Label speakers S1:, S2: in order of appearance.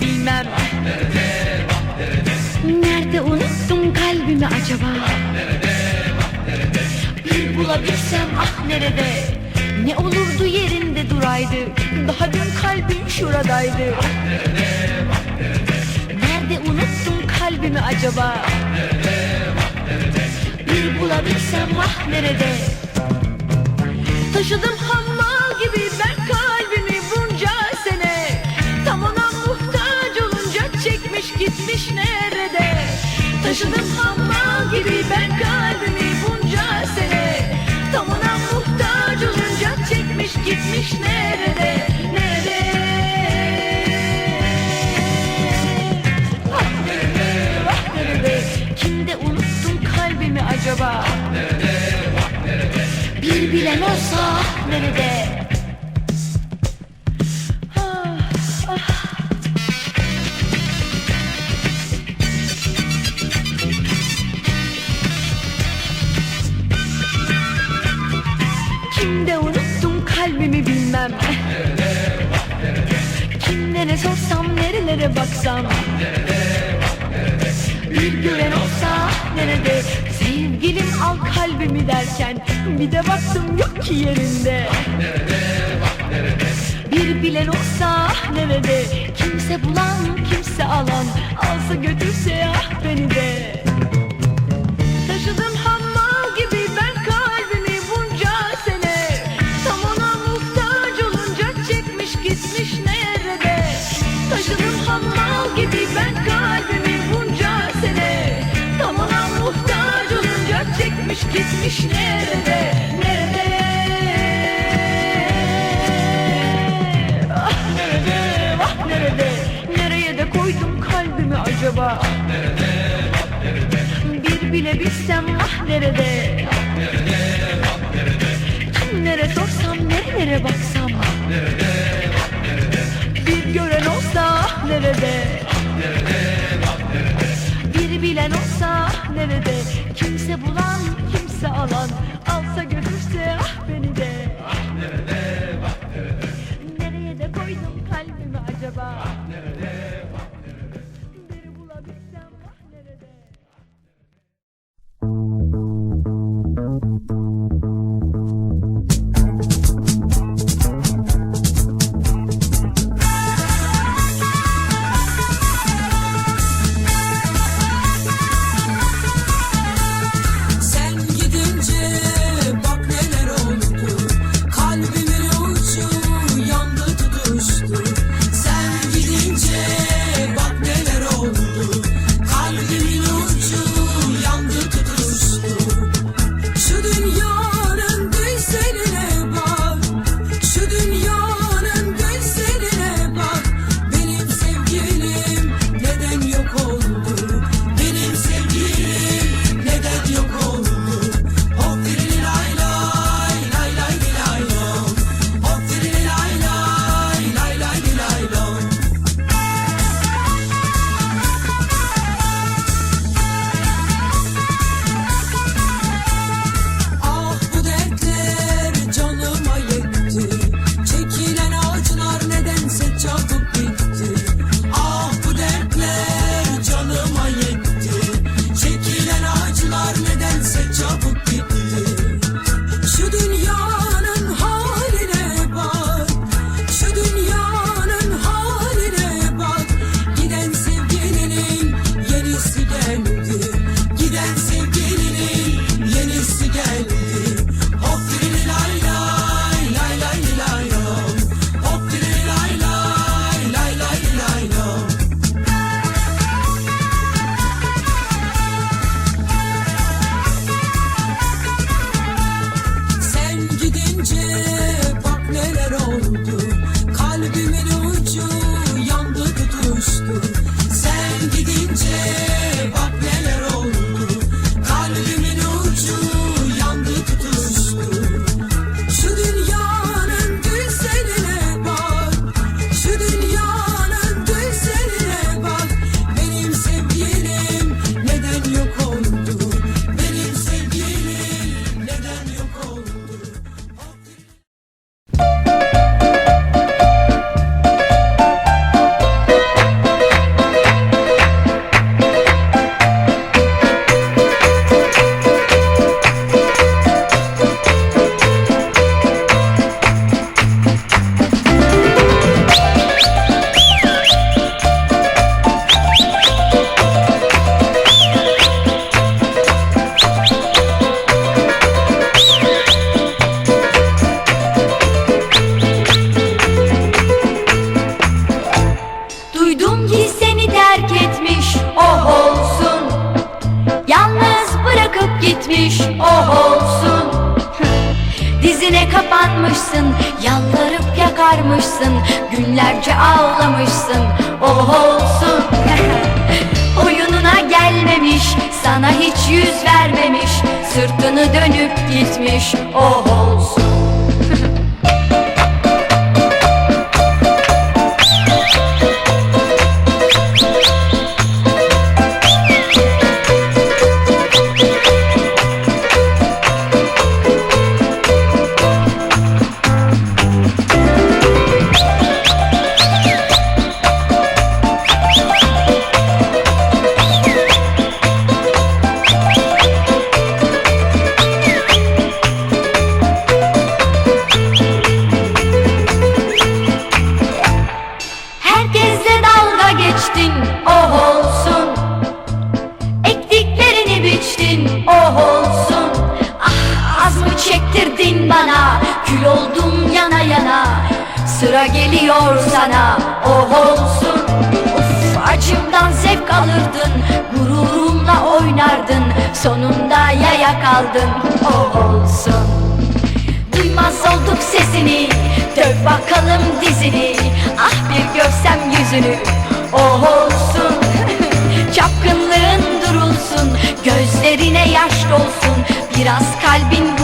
S1: bilmem. Nerede unuttum kalbimi acaba? Bir bulabilsem ah nerede? Ne olurdu yerinde duraydı. Daha dün kalbim şuradaydı. Nerede unuttum kalbimi acaba? Bir bulabilsem ah nerede? Taşıdım hammal gibi ben Taşıdım hammal gibi ben kalbimi bilmem Kimlere sorsam nerelere baksam? Bir gören olsa nerede? Sevgilim al kalbimi derken Bir de baktım yok ki yerinde. Bir bilen olsa nerede? Kimse bulan kimse alan Alsa götürse ah beni de acaba bir bile bilsem ah nerede? Kimlere sorsam nerelere baksam and see. Kapanmışsın Yalvarıp yakarmışsın Günlerce ağlamışsın. Oh olsun. Oyununa gelmemiş Sana hiç yüz vermemiş Sırtını dönüp gitmiş. Oh olsun Herkesle dalga geçtin oh olsun. Ektiklerini biçtin oh olsun. Ah az mı çektirdin bana? Kül oldum yana yana. Sıra geliyor sana oh olsun. Of acımdan zevk alırdın Gururumla oynardın. Sonunda yaya kaldın oh olsun. Duymaz olduk sesini Dök bakalım dizini yüzünü Oh olsun Çapkınlığın durulsun Gözlerine yaş dolsun Biraz kalbin